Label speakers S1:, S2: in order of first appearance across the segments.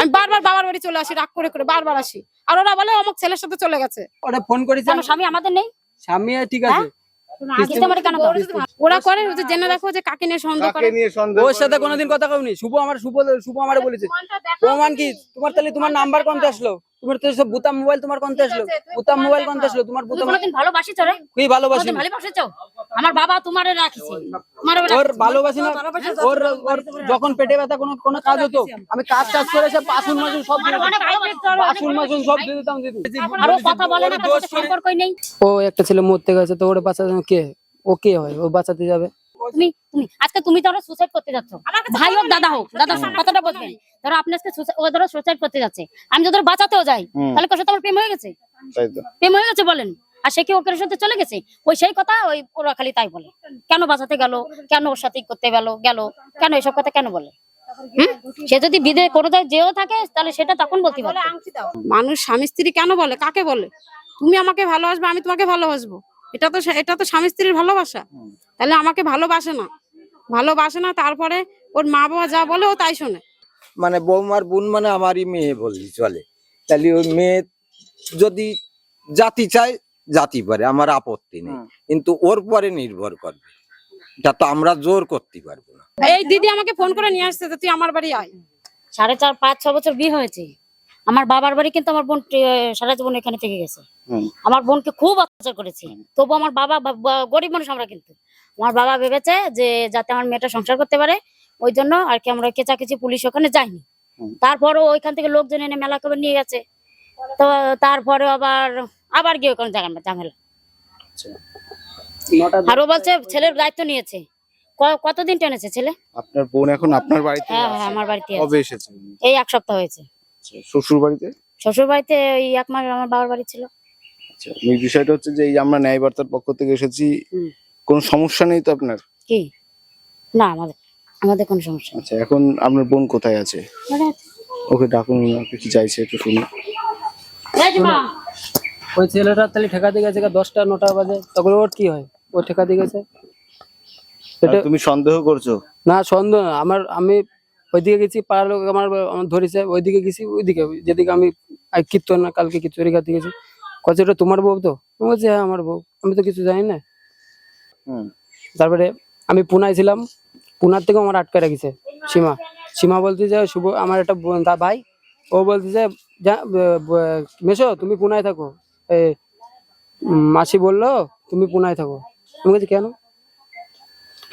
S1: আমি বারবার বাবার বাড়ি চলে আসি রাগ করে করে বারবার আসি। আর ওরা বলে অমুক ছেলের সাথে চলে গেছে।
S2: ওরা ফোন করেছে
S3: কেন স্বামী আমাদের নেই?
S2: স্বামী ঠিক আছে।
S3: আমার
S1: ওরা করে যে জেনে রাখো যে কাকে নিয়ে সন্দেহ করে।
S4: কাকে নিয়ে সন্দেহ
S2: ওর সাথে কোনোদিন কথা কওনি। শুভ আমার শুভ শুভ আমারে বলেছে। প্রমাণ কি? তোমার তাহলে তোমার নাম্বার কোনটা আসলো? তোমার তো সব বুতাম মোবাইল তোমার কোনতে আসলো। বুতাম মোবাইল কোনতে আসলো তোমার
S3: কোনোদিন ভালোবাসিছো রে
S2: কি ভালোবাসি।
S3: কোনোদিন ভালোবাসেছো আমার বাবা তোমারে রাখিছে। তোমারে
S2: ওর ভালোবাসি না ওর ওর যখন পেটে ব্যথা কোনো কোনো কাজ হতো আমি কাজ টাজ করে সব বাসন মাসুন সব বাসন মাসুন সব দিয়ে দিতাম দিদি।
S3: আর ও কথা বলে না সম্পর্কই নেই।
S2: ও একটা ছেলে মরতে গেছে তো ওর বাচ্চা কে? ও কে হয়? ও বাঁচাতে যাবে?
S3: তুমি তুমি আজকে তুমি ধরো সুসাইড করতে যাচ্ছ। ভাই হোক দাদা হোক দাদা কথাটা বলবেন। ধরো আপনি আজকে ও ধরো সুসাইড করতে যাচ্ছে। আমি যদি বাঁচাতেও যাই। তাহলে কষ্ট তোমার প্রেম হয়ে গেছে?
S4: তাই
S3: প্রেম হয়ে গেছে বলেন। আর সে কি ওকে সাথে চলে গেছে? ওই সেই কথা ওই ওরা খালি তাই বলে। কেন বাঁচাতে গেল? কেন ওর সাথে করতে গেল? গেল? কেন এসব কথা কেন বলে? হুম? সে যদি বিদে করে দেয় যেও থাকে তাহলে সেটা তখন বলতে পারে
S1: মানুষ স্বামী স্ত্রী কেন বলে? কাকে বলে? তুমি আমাকে ভালোবাসবে আমি তোমাকে ভালোবাসবো। এটা তো এটা তো স্বামী স্ত্রীর ভালোবাসা। তাহলে আমাকে ভালোবাসে না। ভালোবাসে না তারপরে ওর মা বাবা যা বলে ও তাই শোনে।
S5: মানে বৌমার বোন মানে আমারই মেয়ে বললি চলে। তাহলে ওই মেয়ে যদি জাতি চায় জাতি পারে আমার আপত্তি নেই। কিন্তু ওর পরে নির্ভর করবে। এটা তো আমরা জোর করতে পারব না।
S1: এই দিদি আমাকে ফোন করে নিয়ে আসতে যে তুই আমার বাড়ি আয়।
S3: সাড়ে চার পাঁচ ছ বছর বিয়ে হয়েছে। আমার বাবার বাড়ি কিন্তু আমার বোন সারা জীবন এখানে থেকে গেছে। আমার বোনকে খুব অত্যাচার করেছে। তবু আমার বাবা গরিব মানুষ আমরা কিন্তু। আমার বাবা ভেবেছে যে যাতে আমার মেয়েটা সংসার করতে পারে ওই জন্য আর কি আমরা কেচাকেচি পুলিশ ওখানে যাইনি। তারপরও ওইখান থেকে লোকজন এনে মেলা করে নিয়ে গেছে। তো তারপরে আবার আবার গিয়ে ওখানে জায়গা ঝামেলা। আর ও বলছে ছেলের দায়িত্ব নিয়েছে। কতদিন টেনেছে ছেলে?
S4: আপনার বোন এখন আপনার বাড়িতে
S3: হ্যাঁ হ্যাঁ আমার বাড়িতে
S4: কবে এসেছে?
S3: এই এক সপ্তাহ হয়েছে।
S4: আচ্ছা, শ্বশুর বাড়িতে
S3: শ্বশুর বাড়িতে ওই এক মাস আমার বাবার বাড়ি ছিল।
S4: আচ্ছা এই বিষয়টা হচ্ছে যে এই আমরা ন্যায় বার্তার পক্ষ থেকে এসেছি কোনো সমস্যা নেই তো আপনার?
S3: কি? না আমাদের আমাদের কোনো সমস্যা নেই।
S4: আচ্ছা এখন আপনার বোন কোথায় আছে? ওকে ডাকুন ওকে কি চাইছে একটু শুনি
S3: এই যে
S2: ওই ছেলেটা তাহলে ঠেকাতে গেছে দশটা নটা বাজে। তখন ওর কি হয়? ও ঠেকাতে গেছে?
S4: তুমি সন্দেহ করছ?
S2: না সন্দেহ না। আমার আমি ওইদিকে গেছি পাড়ার লোক আমার আমার ধরেছে ওইদিকে গেছি ওইদিকে যেদিকে আমি কীর্তন না কালকে কিছু রেখাতে গেছি। কচ্ছে ওটা তোমার বউ তো? বলছি হ্যাঁ আমার বউ। আমি তো কিছু জানি না। তারপরে আমি পুনায় ছিলাম। পুনার থেকে আমার আটকে রেখেছে সীমা। সীমা বলতে যে শুভ আমার একটা ভাই ও বলতে যে মেশো তুমি পুনায় থাকো। মাসি বলল তুমি পুনায় থাকো। আমি বলছি কেন?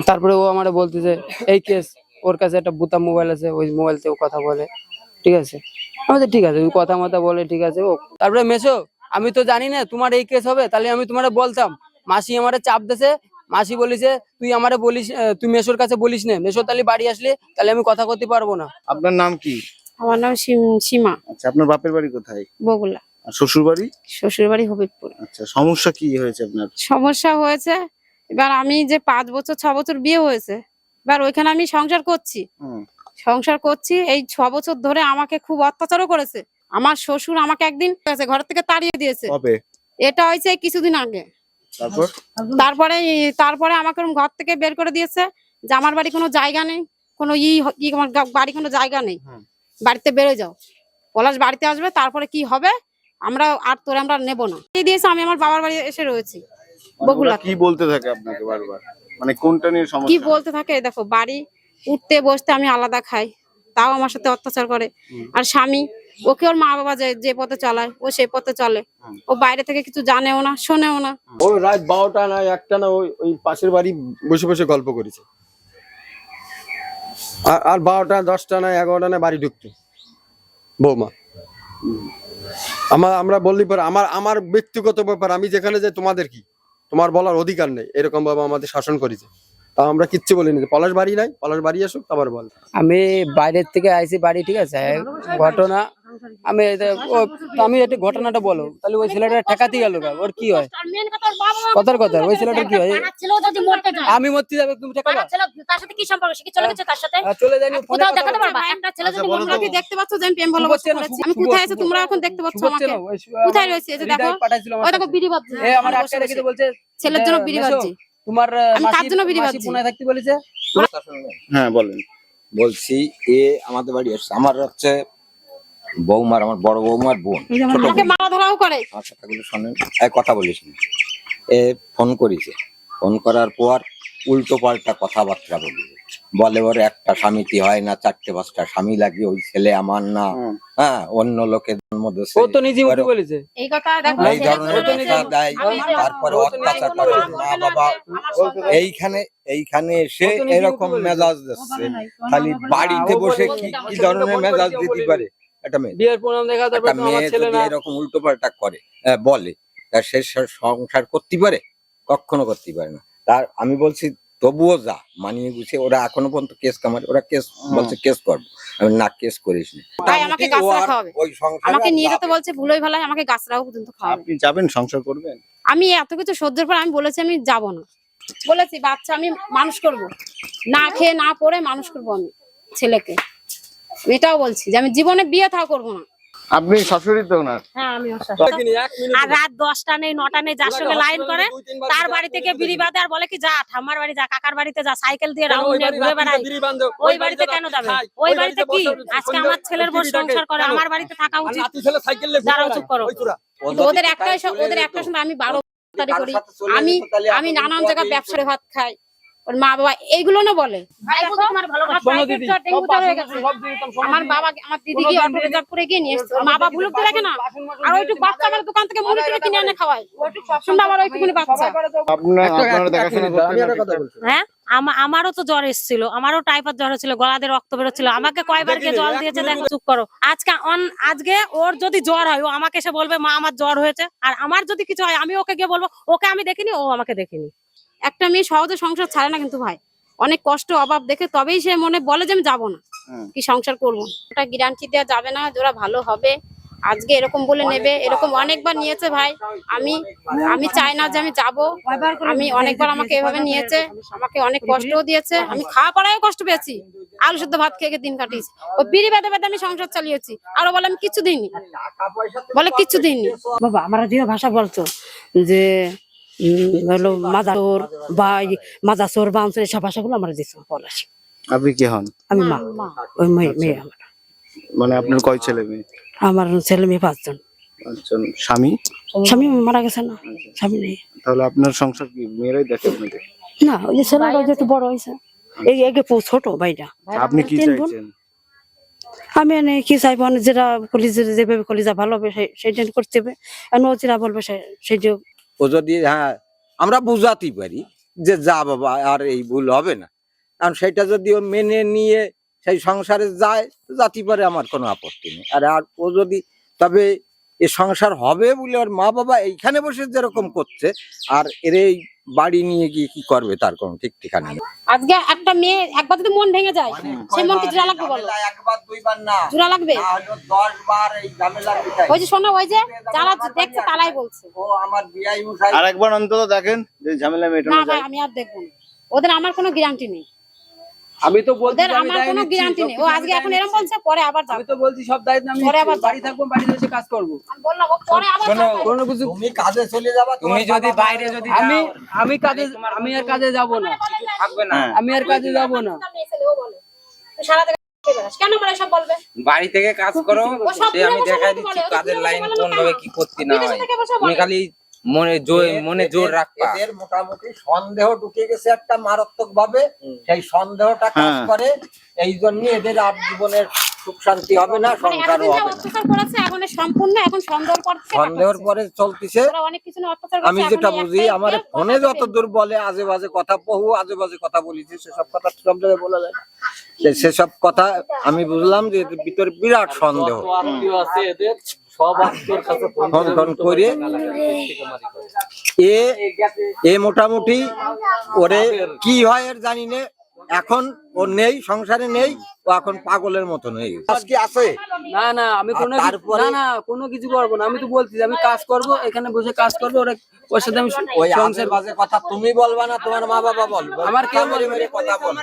S2: তারপরে ও আমার বলতে যে এই কেস ওর কাছে একটা বুতাম মোবাইল আছে ওই মোবাইল ও কথা বলে ঠিক আছে? আমি বলছি, ঠিক আছে ওই কথা মতো বলে ঠিক আছে ও। তারপরে মেসো আমি তো জানি না তোমার এই কেস হবে তাহলে আমি তোমার বলতাম। মাসি আমারে চাপ দেছে মাসি বলিছে তুই আমারে বলিস আহ, তুই মেশোর কাছে বলিস না। মেশো তাহলে বাড়ি আসলে তাহলে আমি কথা করতে পারব না।
S4: আপনার নাম কি?
S1: আমার নাম সীমা।
S4: আচ্ছা আপনার বাপের বাড়ি কোথায়?
S1: বগুলা।
S4: শ্বশুর বাড়ি?
S1: শ্বশুর বাড়ি হবিবপুর।
S4: আচ্ছা সমস্যা কি হয়েছে আপনার?
S1: সমস্যা হয়েছে এবার আমি যে পাঁচ বছর ছ বছর বিয়ে হয়েছে এবার ওইখানে আমি সংসার করছি। সংসার করছি এই ছ বছর ধরে আমাকে খুব অত্যাচারও করেছে। আমার শ্বশুর আমাকে একদিন ঘর থেকে তাড়িয়ে দিয়েছে। এটা হয়েছে কিছুদিন আগে।
S4: তারপরে?
S1: তারপরে আমাকে ঘর থেকে বের করে দিয়েছে যে আমার বাড়ি কোনো জায়গা নেই কোনো ই আমার বাড়ি কোনো জায়গা নেই। বাড়িতে বেরো যাও। পলাশ বাড়িতে আসবে তারপরে কি হবে? আমরা আর তোরে আমরা নেব না। দিয়েছে আমি আমার বাবার বাড়ি এসে রয়েছি।
S4: মানে
S1: বগুলা
S4: কি বলতে থাকে আপনাকে বারবার? মানে কোনটা নিয়ে
S1: কি বলতে থাকে দেখো বাড়ি উঠতে বসতে আমি আলাদা খাই। তাও আমার সাথে অত্যাচার করে। আর স্বামী ওকে ওর মা বাবা যে যে পথে চালায় ও সেই পথে চলে। ও বাইরে থেকে কিছু জানেও না শোনেও না।
S6: ওই রাত বারোটা না একটা না ওই ওই পাশের বাড়ি বসে বসে গল্প করেছে। আর আর বারোটা দশটা না এগারোটা না বাড়ি ঢুকতো। বৌমা। আমার আমরা বললি পরে আমার আমার ব্যক্তিগত ব্যাপার আমি যেখানে যাই তোমাদের কি? তোমার বলার অধিকার নেই। এরকম ভাবে আমাদের শাসন করেছে। তা আমরা কিচ্ছু বলিনি। পলাশ বাড়ি নাই, পলাশ বাড়ি আসুক আবার বল।
S2: আমি বাইরের থেকে আইছি বাড়ি, ঠিক আছে? ঘটনা আমি আমি একটা ঘটনাটা বলো। তাহলে ওই ছেলেটা ঠেকাতে গেল ওর কি হয়? কথার কথা ওই ছেলেটার কি হয়? আমি মরতে যাবে তুমি ঠেকাবা?
S3: তার সাথে কি সম্পর্ক সে কি চলে গেছে তার সাথে
S2: চলে যায়নি
S3: কোথাও দেখাতে পারবা একটা ছেলে যদি
S4: বলো
S3: মরতে
S4: তো।
S1: তোমরা কি দেখতে পাচ্ছ যে আমি প্রেম ভালোবাসা করেছি? আমি কোথায় আছি? তোমরা এখন দেখতে পাচ্ছ আমাকে? কোথায় রয়েছে? এই যে দেখো।
S2: হৃদয় পাঠাইছিল আমার
S1: ওই দেখো বিড়ি বাজছে।
S2: এ আমার আটকে রেখে বলছে
S1: ছেলের জন্য বিড়ি বাজছে।
S2: তোমার
S1: কার জন্য বিড়ি বাজছি?
S2: পুনায় থাকতে বলেছে?
S4: হ্যাঁ বলেন।
S5: বলছি এ আমাদের বাড়ি আসছে। আমার হচ্ছে বৌমার আমার বড় বৌমার বোন ছোট
S1: মারা ধরাও করে।
S5: আমার কথাগুলো শোনেন। এক কথা বলিস না। এ ফোন করেছে। ফোন করার পর উল্টো পাল্টা কথাবার্তা বলেছে বলে ওর একটা স্বামীতি হয় না? চারটে পাঁচটা স্বামী লাগে ওই ছেলে আমার না। হ্যাঁ অন্য লোকের জন্ম।
S2: ও তো নিজে মুখে বলেছে।
S1: এই কথা দেখো
S5: এই ধরনের কথা দেয়। তারপরে অত্যাচার করে মা বাবা এইখানে এইখানে এসে এরকম মেজাজ দিচ্ছে। খালি বাড়িতে বসে কি কি ধরনের মেজাজ দিতে পারে? একটা মেয়ে।
S2: বিয়ের প্রণাম দেখা তারপর
S5: একটা
S2: আমার
S5: মেয়ে
S2: ছেলে
S5: যদি
S2: না।
S5: এরকম উল্টো পাল্টা করে আহ, বলে তা সে সে সংসার করতে পারে? কখনো করতে পারে না। তার আমি বলছি তবুও যা মানিয়ে গুছিয়ে ওরা এখনও পর্যন্ত কেস কামারে ওরা কেস বলছে কেস করব। আমি না কেস করিস নি।
S1: ভাই, আমাকে গাছ রাখা হবে।
S5: ওই সংসারে
S1: আমাকে
S5: আর
S1: নিয়ে যেতে
S5: যাবে
S1: বলছে ভুলোই ভালো আমাকে গাছরাও পর্যন্ত খাওয়াবে
S4: আপনি যাবেন সংসার করবেন?
S1: আমি এত কিছু সহ্যের পর আমি বলেছি আমি যাব না। বলেছি বাচ্চা আমি মানুষ করব। না খেয়ে না পড়ে মানুষ করব আমি ছেলেকে। এটাও বলছি যে আমি জীবনে বিয়ে থাও করব না।
S4: আপনি শাশুড়ি তো না
S7: হ্যাঁ আর রাত দশটা নেই নটা নেই যার সঙ্গে লাইন করে তার বাড়ি থেকে বিড়ি বাঁধে আর বলে কি যা ঠাম্মার বাড়ি যা কাকার বাড়িতে যা সাইকেল দিয়ে রাউন্ড নিয়ে ঘুরে বেড়াই। ওই বাড়িতে কেন যাবে? ওই বাড়িতে কি? আজকে আমার ছেলের বউ সংসার করে আমার বাড়িতে থাকা উচিত। দাঁড়াও, চুপ করো।
S1: ওদের একটা
S5: কোথায়
S1: ওদের একটা সময় আমি বারো তারি
S5: করি।
S1: আমি আমি নানান জায়গায় ব্যবসার ভাত খাই। ওর মা বাবা এইগুলো না বলে। হয়ে আমার বাবা আমার গিয়ে অটো রিজার্ভ করে গিয়ে নিয়ে এসছে। মা বাবা ভুলুক না। আর ওইটুক বাচ্চা আমার দোকান থেকে মুড়ি কিনে এনে খাওয়ায়। ওইটুকুনি বাচ্চা।
S7: হ্যাঁ? আমারও তো জ্বর এসেছিল। আমারও টাইফয়েড জ্বর হচ্ছিল গলাতে রক্ত বেরোচ্ছিল। আমাকে কয়বার কে
S2: দেখিনি,
S7: জল দিয়েছে দেখো চুপ করো। আজকে অন- আজকে ওর যদি জ্বর হয় ও আমাকে এসে বলবে মা আমার জ্বর হয়েছে। আর আমার যদি কিছু হয় আমি ওকে গিয়ে বলব ওকে আমি দেখিনি ও আমাকে দেখিনি।
S1: একটা মেয়ে সহজে সংসার ছাড়ে না কিন্তু ভাই। অনেক কষ্ট অভাব দেখে তবেই সে মনে বলে যে আমি যাব না। কি সংসার করব? ওটা গ্যারান্টি দেওয়া যাবে না যে ওরা ভালো হবে। আজকে এরকম বলে নেবে এরকম অনেকবার নিয়েছে ভাই। আমি আমি চাই না যে আমি যাব। আমি অনেকবার আমাকে এভাবে নিয়েছে আমাকে অনেক কষ্টও দিয়েছে। আমি খাওয়া পড়ায়ও কষ্ট পেয়েছি। আলু শুদ্ধ ভাত খেয়ে দিন কাটিয়েছি। ও বিড়ি বেঁধে বেঁধে আমি সংসার চালিয়েছি। আরও বলে আমি কিছু দিইনি। বলে কিচ্ছু দিইনি।
S8: বাবা আমরা যে ভাষা বলতো যে হলো মাদাসোর বা মাদাসোর বাউন্সর এসব ভাষাগুলো আমরা পলাশ।
S4: আপনি কি হন?
S8: আমি মা ওই মেয়ে মেয়ে আমার।
S4: মানে আপনার কয় ছেলে মেয়ে?
S8: আমার ছেলে মেয়ে পাঁচজন।
S4: স্বামী?
S8: স্বামী মারা গেছে না স্বামী নেই।
S4: তাহলে আপনার সংসার কি মেয়েরাই দেখে আপনাদের?
S8: না ওই যে ছেলেটা একটু বড় হয়েছে এই এগে পো ছোট ভাইটা।
S4: আপনি কি চাইছেন?
S8: আমি এনে কি চাইব? যেটা কলিজা যেভাবে কলিজা ভালো হবে সেই- সেইটা করতে হবে। আর ও যেটা বলবে সে- সেইটা
S5: ও যদি হ্যাঁ আমরা বুঝাতেই পারি যে যা বাবা, আর এই ভুল হবে না। কারণ সেটা যদি ও মেনে নিয়ে সেই সংসারে যায় যাতে পারে আমার কোনো আপত্তি নেই। আর আর ও যদি, তবে এ সংসার হবে বলে ওর মা বাবা এইখানে বসে যেরকম করছে, আর এর এই বাড়ি নিয়ে গিয়ে কি করবে তার কোনো ঠিক ঠিকানা নেই।
S1: আজকে একটা মেয়ে একবার যদি মন ভেঙে যায় সে মনকে জোড়া লাগবে বলো।
S5: একবার দুইবার না।
S1: জোড়া লাগবে?
S5: দশ বার এই।
S1: ওই যে শোনো ওই যে যারা দেখছে তারাই বলছে।
S5: ও আমার বিয়াই মশাই।
S4: আর একবার অন্তত দেখেন যে ঝামেলা
S1: না
S4: মেটানো
S1: ভাই
S4: না
S1: আমি আর দেখব না। ওদের আমার কোনো গ্যারান্টি নেই।
S2: আমি তো বলছি
S1: আমার কোনো গ্যারান্টি নেই। ও আজকে এখন এরকম বলছে পরে আবার যাবে।
S2: আমি তো বলছি সব দায়িত্ব আমি
S1: পরে আবার
S2: বাড়ি থাকব বাড়িতে এসে কাজ করব।
S1: আমি বললাম ও পরে আবার
S9: শোনো,
S1: যাবে।
S2: কোনো কিছু
S5: তুমি কাজে চলে যাবা
S9: তুমি যদি বাইরে যদি
S2: আমি আমি কাজে আমি আর কাজে যাব না।
S9: থাকবে না।
S2: আমি আর কাজে যাব না।
S1: ও বলে। সারা। কেন করে সব বলবে?
S9: বাড়ি থেকে কাজ করো। সে আমি দেখাই দিচ্ছি
S1: বলে,
S9: কাজের লাইন কোন? ভাবে কি করতে না হয়। তুমি খালি মনে জোর মনে জোর
S5: এদের-
S9: রাখবা।
S5: এদের মোটামুটি সন্দেহ ঢুকে গেছে একটা মারাত্মক ভাবে। সেই সন্দেহটা কাজ
S4: হ্যাঁ।
S5: করে। এই জন্য এদের আর জীবনের সুখ শান্তি হবে না
S1: মানে
S5: সংসারও হবে না।
S1: সম্পূর্ণ এখন সন্দেহ করছে
S5: সন্দেহের পরে চলতেছে। আমি যেটা বুঝি আমার ফোনে যত দূর বলে আজে বাজে কথা বহু আজে বাজে কথা বলেছি সেসব কথা সব জায়গায় বলা যায় সেসব কথা আমি বুঝলাম যে এদের ভিতরে বিরাট সন্দেহ। ফোন টোন করে। এ এ মোটামুটি ওরে কি হয় এর জানি না। এখন ও নেই সংসারে নেই ও এখন পাগলের মতন হয়ে গেছে। আজকে আছে?
S2: না না আমি কোনো কিছু- না না কোনো কিছু করব না। আমি তো বলছি আমি কাজ করব এখানে বসে কাজ করব ওরা ওর সাথে আমি সংসার
S5: বাজে কথা তুমি বলবা না তোমার মা বাবা বলবে।
S2: আমার
S5: মেরে কথা বলবে।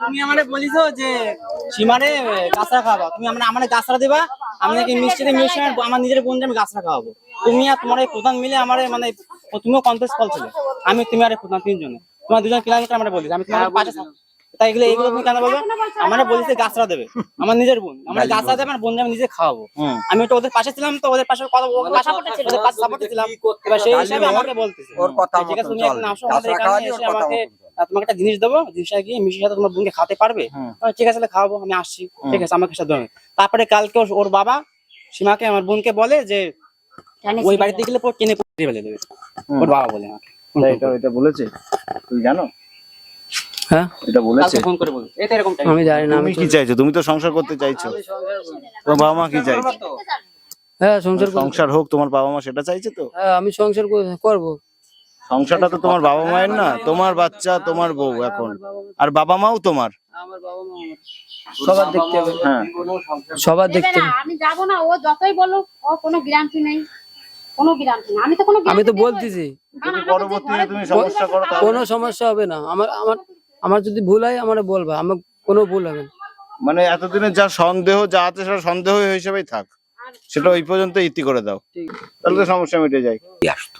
S10: তুমি আমারে বলিছো যে সীমারে গাছরা খাওয়াবা। তুমি আমরা আমারে গাছরা দিবা আমি নাকি মিষ্টিতে আমার নিজের বোনকে আমি গাছরা খাওয়াবো। তুমি আর তোমার এই প্রধান মিলে আমারে মানে তুমিও কল ছিল। আমি তুমি আর প্রধান তিনজনে। তোমার দুজন কিলোমিটার আমরা বলিস আমি তোমার পাশে তাই এগুলো এইগুলো তুমি কেন বলবে? আমার বলছে গাছরা দেবে। আমার নিজের বোন। আমার গাছরা। দেবে আমার বোন আমি নিজে খাওয়াবো। আমি তো ওদের পাশে ছিলাম তো ওদের পাশে কথা ওদের পাশে সাপোর্টে ছিলাম। এবার সেই হিসাবে আমাকে বলতেছে।
S5: ওর কথা
S10: ঠিক আছে তুমি। এখন আসো আমাদের এখানে এসে আমাকে তোমাকে একটা জিনিস দেবো জিনিসটা গিয়ে মিষ্টির সাথে তোমার বোনকে খাওয়াতে পারবে? ঠিক আছে তাহলে খাওয়াবো আমি আসছি। ঠিক আছে আমাকে সাথে তারপরে কালকে ওর- বাবা সীমাকে আমার বোনকে বলে যে ওই বাড়িতে গেলে পর কিনে ফেলে দেবে। ওর বাবা বলে আমাকে।
S4: এটা এটা বলেছে। তুমি জানো?
S2: হ্যাঁ?
S4: এটা বলেছে।
S10: ফোন করে বলে এটা এরকম
S2: আমি জানি না আমি
S4: কি চাইছো? তুমি তো সংসার করতে চাইছো। তোমার বাবা মা কি চাইছে?
S2: হ্যাঁ সংসার
S4: সংসার হোক তোমার বাবা মা সেটা চাইছে তো?
S2: হ্যাঁ আমি সংসার করব।
S4: সংসারটা তো তোমার বাবা মায়ের না তোমার বাচ্চা তোমার বউ এখন। আর বাবা মাও তোমার।
S2: সবার দেখতে হবে।
S4: হ্যাঁ।
S2: সবার দেখতে
S1: আমি যাব না ও যতই বলুক ও কোনো গ্যারান্টি নেই। কোনো গ্যারান্টি নেই। আমি তো কোনো
S2: আমি তো বলতেছি।
S4: পরবর্তীতে তুমি সমস্যা করো
S1: হবে,
S2: কোনো সমস্যা হবে না। আমার আমার আমার যদি ভুল হয় আমার বলবা। আমার কোনো ভুল হবে না।
S4: মানে এতদিনের যা সন্দেহ যা আছে সেটা সন্দেহ হিসেবেই থাক। সেটা ওই পর্যন্ত ইতি করে দাও। তাহলে তো সমস্যা মিটে যায়।
S5: আসতো।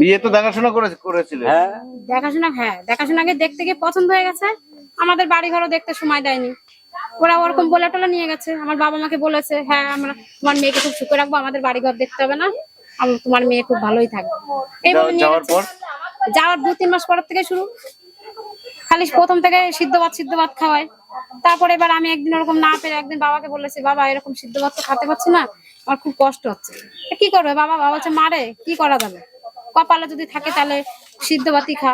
S4: বিয়ে তো দেখাশোনা করে করেছিলে।
S5: হ্যাঁ।
S1: দেখাশোনা হ্যাঁ দেখাশোনাকে দেখতে গিয়ে পছন্দ হয়ে গেছে। আমাদের বাড়ি ঘরও দেখতে সময় দেয়নি। ওরা ওরকম বলে টলে নিয়ে গেছে। আমার বাবা মাকে বলেছে হ্যাঁ আমরা তোমার মেয়েকে খুব সুখে রাখব আমাদের বাড়ি ঘর দেখতে হবে না। তোমার মেয়ে খুব ভালোই থাকবে। এইভাবে
S4: যাওয়ার-। পর?
S1: যাওয়ার দু তিন মাস পরের থেকে শুরু। খালি প্রথম থেকে সিদ্ধ ভাত সিদ্ধ ভাত খাওয়ায়। তারপরে এবার আমি একদিন ওরকম না পেরে একদিন বাবাকে বলেছি বাবা এরকম সিদ্ধ ভাত তো খেতে পারছি না। আমার খুব কষ্ট হচ্ছে। কি করবে বাবা? বাবা হচ্ছে মারে কি করা যাবে? কপালে যদি থাকে তাহলে সিদ্ধ ভাতই খা।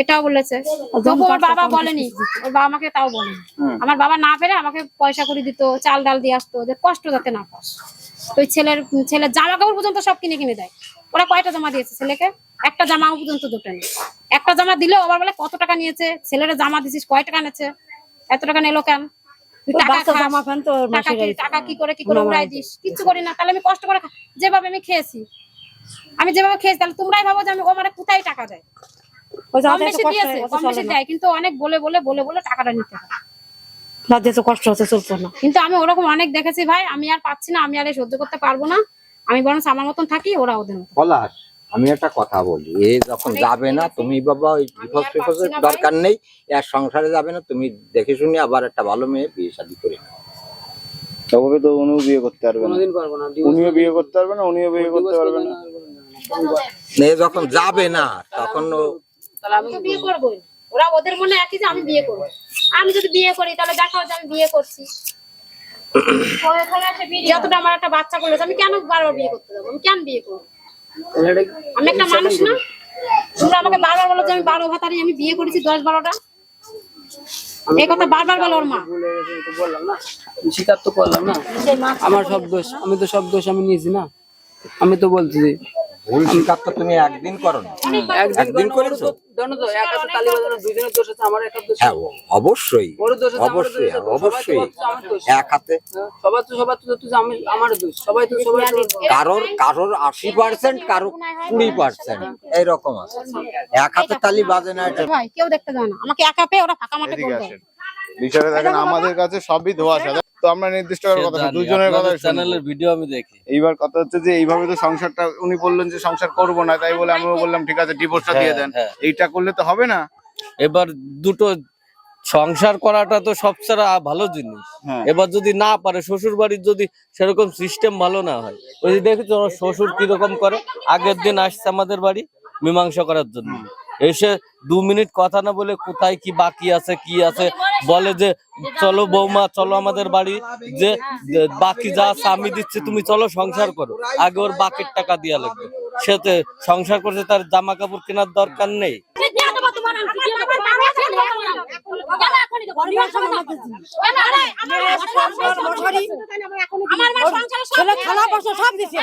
S1: এটাও বলেছে। তবু ওর বাবা বলেনি। ওর বাবা আমাকে তাও বলেনি। আমার বাবা না পেরে আমাকে পয়সা করে দিত চাল ডাল দিয়ে আসতো যে কষ্ট যাতে না পাস। ওই ছেলের ছেলের জামা কাপড় পর্যন্ত সব কিনে কিনে দেয়। ওরা কয়টা জামা দিয়েছে ছেলেকে? একটা জামা পর্যন্ত দুটো নেই। একটা জামা দিলেও আবার বলে কত টাকা নিয়েছে? ছেলেরা জামা দিছিস কয় টাকা নিয়েছে এত টাকা নিলো কেন। টাকা কি করে কি করে উড়াই দিস? কিচ্ছু করি না তাহলে আমি কষ্ট করে যেভাবে আমি খেয়েছি। আমি যেভাবে খেয়েছি তাহলে তোমরাই ভাবো যে আমি ও মানে কোথায় টাকা দেয়? কম বেশি দিয়েছে কম বেশি দেয় কিন্তু অনেক বলে বলে বলে বলে টাকাটা নিতে হয়।
S7: রাজ্যে তো কষ্ট হচ্ছে চলতো না।
S1: কিন্তু আমি ওরকম অনেক দেখেছি ভাই আমি আর পাচ্ছি না আমি আর সহ্য করতে পারব না। আমি বরং আমার মতন থাকি ওরা ওদের
S5: পলাশ আমি একটা কথা বলি এ যখন যাবে না তুমি বাবা ওই ডিভোর্স
S1: আর
S5: দরকার নেই এর সংসারে যাবে না তুমি দেখে শুনে আবার একটা ভালো মেয়ে বিয়ে শাদী করে নাও।
S4: তবে তো উনিও বিয়ে করতে পারবে না।
S2: কোনোদিন পারব না
S4: উনিও বিয়ে করতে পারবে না উনিও বিয়ে করতে পারবে না।
S5: যখন যাবে না তখন
S2: আমি
S1: বিয়ে করবোই। ওরা ওদের মনে একই যে আমি বিয়ে করব। আমি যদি বিয়ে করি তাহলে দেখাও যে আমি বিয়ে করছি। যতটা আমার একটা বাচ্চা করল আমি কেন বারবার বিয়ে করতে যাব? আমি কেন বিয়ে করব? আমি একটা মানুষ না? তোমরা আমাকে বারবার বলো যে আমি বারো ভাতারি আমি বিয়ে করেছি দশ বারোটা? এই কথা বারবার বলো ওর মা।
S2: বললাম না। স্বীকার তো করলাম না। আমার সব দোষ আমি তো সব দোষ আমি নিয়েছি না। আমি তো বলছি
S5: ভুল স্বীকার তো তুমি একদিন করো না একদিন করেছ? হ্যাঁ অবশ্যই অবশ্যই অবশ্যই। এক হাতে।
S2: সবার তো সবার তো আমি আমার সবাই তো সবাই
S5: কারোর কারোর আশি পার্সেন্ট কারোর কুড়ি পার্সেন্ট এইরকম আছে। এক হাতে তালি বাজে না
S1: কেউ দেখতে যায় না। আমাকে একা পেয়ে ওরা ফাঁকা মাঠে
S4: বিষয়টা দেখেন আমাদের কাছে সবই ধোয়া সাদা তো আমরা নির্দিষ্ট কথা দুজনের কথা
S11: চ্যানেলের ভিডিও আমি দেখি।
S4: এইবার কথা হচ্ছে যে এইভাবে তো সংসারটা উনি বললেন যে সংসার করব না তাই বলে আমিও বললাম ঠিক আছে ডিভোর্সটা দিয়ে দেন।
S11: হ্যাঁ।
S4: এইটা করলে তো হবে না।
S11: এবার দুটো সংসার করাটা তো সবচেয়ে ভালো জিনিস।
S4: হ্যাঁ।
S11: এবার যদি না পারে শ্বশুর বাড়ির যদি সেরকম সিস্টেম ভালো না হয় ওই যে দেখেছ শ্বশুর কীরকম করে? আগের দিন আসছে আমাদের বাড়ি মীমাংসা করার জন্য। এসে দু মিনিট কথা না বলে কোথায় কি বাকি আছে, কি আছে? বলে যে, চলো বৌমা, চলো আমাদের বাড়ি। যে বাকি যা স্বামী দিচ্ছে, তুমি চলো সংসার করো। আগে ওর বাকির টাকা দিয়া লাগবে। সে সংসার করছে, তার জামা কাপড় কেনার দরকার নেই।
S7: ছেলে খালা বসে সব দিছে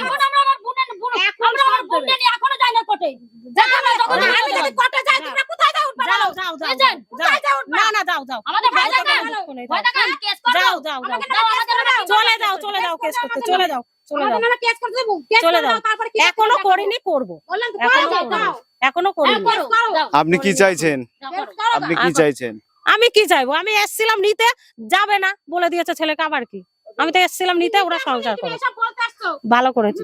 S3: না না যাও যাও আমাদের ভয় দেখান ভয় দেখান কেস করো যাও যাও যাও চলে যাও চলে যাও কেস করতে চলে যাও চলে যাও
S1: আমাকে কেস করতে দেবো কেস
S3: চলে যাও
S1: দাও তারপরে কি
S3: এখনও করিনি করব
S1: বললাম তো এখনও
S3: করিনি।
S1: করো।
S4: আপনি কি চাইছেন? আপনি কি চাইছেন?
S3: আমি কি চাইব? আমি এসছিলাম নিতে যাবে না বলে দিয়েছে ছেলেকে আবার কি? আমি তো এসছিলাম নিতে ওরা সংসার করে।
S1: এসব বলতে আসছো?
S3: ভালো করেছে।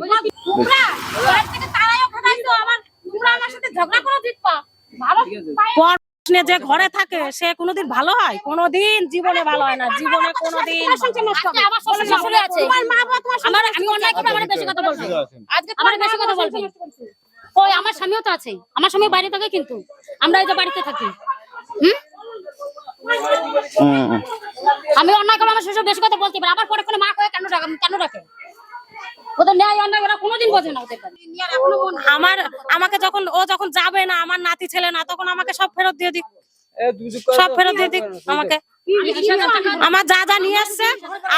S7: যে ঘরে থাকে সে কোনোদিন ভালো হয়? কোনোদিন জীবনে ভালো হয় না। জীবনে কোনোদিন
S3: আমার শ্বশুর শাশুড়ি আছে আমি অন্যায় বেশি কথা বলবে আমার বেশি কথা বলবে ওই আমার স্বামীও তো আছে। আমার স্বামী বাইরে থাকে কিন্তু। আমরা এই যে বাড়িতে থাকি। হুম? আমি অন্যায় করব আমার শ্বশুর বেশি কথা বলতে পারে। আবার পরে কোনো মা কয়ে কেন রাখে কেন রাখে ওদের ন্যায় অন্যায় ওরা কোনোদিন বোঝে না ওদের।
S7: আমার আমাকে যখন ও যখন যাবে না আমার নাতি ছেলে না তখন আমাকে সব ফেরত দিয়ে দিক। সব ফেরত দিয়ে দিক আমাকে। আমার যা যা নিয়ে আসছে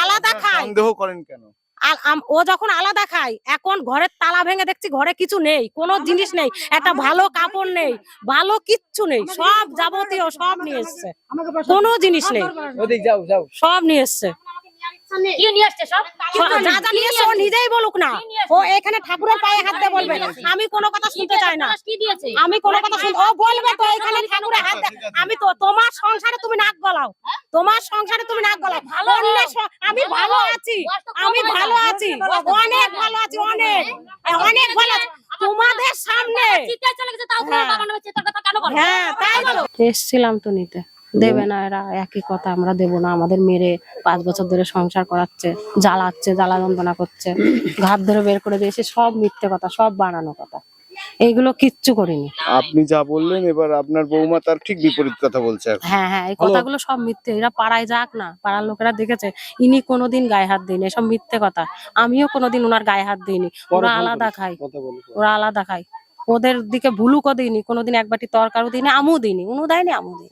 S7: আলাদা খায়
S4: সন্দেহ করেন কেন?
S7: আর ও যখন আলাদা খায় এখন ঘরের তালা ভেঙে দেখছি ঘরে কিছু নেই কোনো জিনিস নেই একটা ভালো কাপড় নেই ভালো কিচ্ছু নেই সব যাবতীয় সব নিয়ে এসছে। কোনো জিনিস নেই।
S2: ওদিক যাও যাও।
S7: সব নিয়ে এসছে।
S3: কি নিয়ে আসছে সব?
S7: সব- যা যা নিয়ে এসছে ও নিজেই বলুক না। ও এখানে ঠাকুরের পায়ে হাত দিয়ে বলবে আমি কোনো কথা শুনতে চাই না। আমি কোনো কথা শুন ও বলবে তো এখানে ঠাকুরে হাত আমি তো তোমার সংসারে তুমি নাক গলাও। তোমার সংসারে তুমি নাক গলাও। স- আমি ভালো আছি। আমি ভালো আছি। অনেক ভালো আছি অনেক। অনেক ভালো আছি। তোমাদের সামনে
S3: চিৎকার চলে গেছে তাও তোমার বাবা নামে চিৎকার কথা কেন বলো?
S7: হ্যাঁ তাই তো এসছিলাম তো নিতে। দেবে না এরা একই কথা আমরা দেবো না। আমাদের মেরে পাঁচ বছর ধরে সংসার করাচ্ছে জ্বালাচ্ছে জ্বালা যন্ত্রণা করছে। ঘাট ধরে বের করে দিয়েছে সব মিথ্যে কথা সব বানানো কথা। এইগুলো কিচ্ছু করিনি।
S4: আপনি যা বললেন এবার আপনার বৌমা তার ঠিক বিপরীত কথা বলছে
S7: হ্যাঁ হ্যাঁ এই কথাগুলো সব মিথ্যে। এরা পাড়ায় যাক না পাড়ার লোকেরা দেখেছে ইনি কোনোদিন গায়ে হাত দিইনি এসব মিথ্যে কথা। আমিও কোনোদিন ওনার গায়ে হাত দিইনি। ওরা আলাদা খায়। ওরা আলাদা খায়। ওদের দিকে ভুলুকও দিইনি কোনোদিন এক বাটি তরকারও দিইনি আমও দিইনি উনু দেয়নি আমও দিইনি